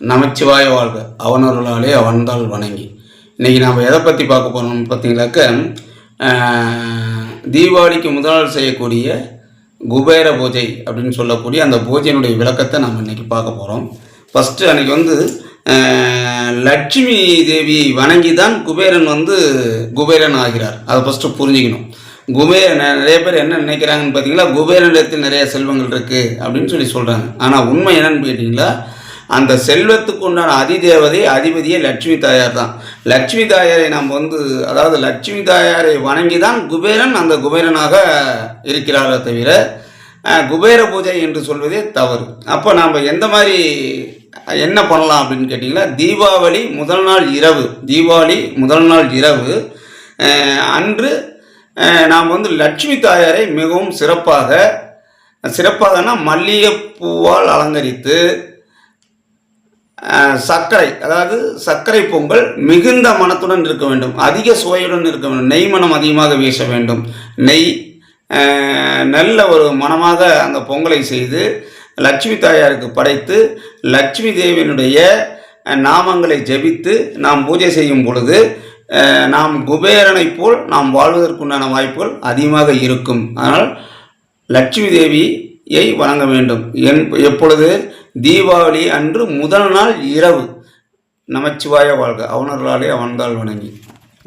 நமச்சிவாய வாழ்க. அவனொருளாலே அவன்தாள் வணங்கி. இன்றைக்கி நாம் எதை பற்றி பார்க்க போகிறோம் பார்த்தீங்களாக்க தீபாவளிக்கு முதல் நாள் செய்யக்கூடிய குபேர பூஜை அப்படின்னு சொல்லக்கூடிய அந்த பூஜையினுடைய விளக்கத்தை நம்ம இன்றைக்கி பார்க்க போகிறோம் ஃபஸ்ட்டு அன்றைக்கி வந்து லட்சுமி தேவி வணங்கி தான் குபேரன் வந்து குபேரன் ஆகிறார். அதை ஃபஸ்ட்டு புரிஞ்சுக்கணும். குபேரன் நிறைய பேர் என்ன நினைக்கிறாங்கன்னு பார்த்தீங்களா? குபேரனிடத்தில் நிறைய செல்வங்கள் இருக்குது அப்படின்னு சொல்லி சொல்கிறாங்க ஆனால் உண்மை என்னன்னு கேட்டிங்களா? அந்த செல்வத்துக்கு உண்டான அதிதேவதை அதிபதியே லட்சுமி தாயார் தான். லட்சுமி தாயாரை நாம் வந்து அதாவது லட்சுமி தாயாரை வணங்கி தான் குபேரன் அந்த குபேரனாக இருக்கிறாரே தவிர குபேர பூஜை என்று சொல்வதே தவறு. அப்போ நாம் எந்த மாதிரி என்ன பண்ணலாம் அப்படின்னு கேட்டிங்கன்னா தீபாவளி முதல் நாள் இரவு தீபாவளி முதல் நாள் இரவு அன்று நாம் வந்து லட்சுமி தாயாரை மிகவும் சிறப்பாக சிறப்பாகனா மல்லிகைப்பூவால் அலங்கரித்து சர்க்கரை அதாவது சர்க்கரை பொங்கல் மிகுந்த மனத்துடன் இருக்க வேண்டும். அதிக சுவையுடன் இருக்க வேண்டும். நெய் மனம் அதிகமாக வீச வேண்டும். நெய் நல்ல ஒரு மனமாக அந்த பொங்கலை செய்து லட்சுமி தாயாருக்கு படைத்து லட்சுமி தேவியினுடைய நாமங்களை ஜெபித்து நாம் பூஜை செய்யும் பொழுது நாம் குபேரனைப் போல் நாம் வாழ்வதற்குண்டான வாய்ப்புகள் அதிகமாக இருக்கும். அதனால் லட்சுமி தேவியை வணங்க வேண்டும். என் எப்பொழுது தீபாவளி அன்று முதல் நாள் இரவு. நமச்சிவாய வாழ்க. அவனர்களாலே அவன்தால் வணங்கி.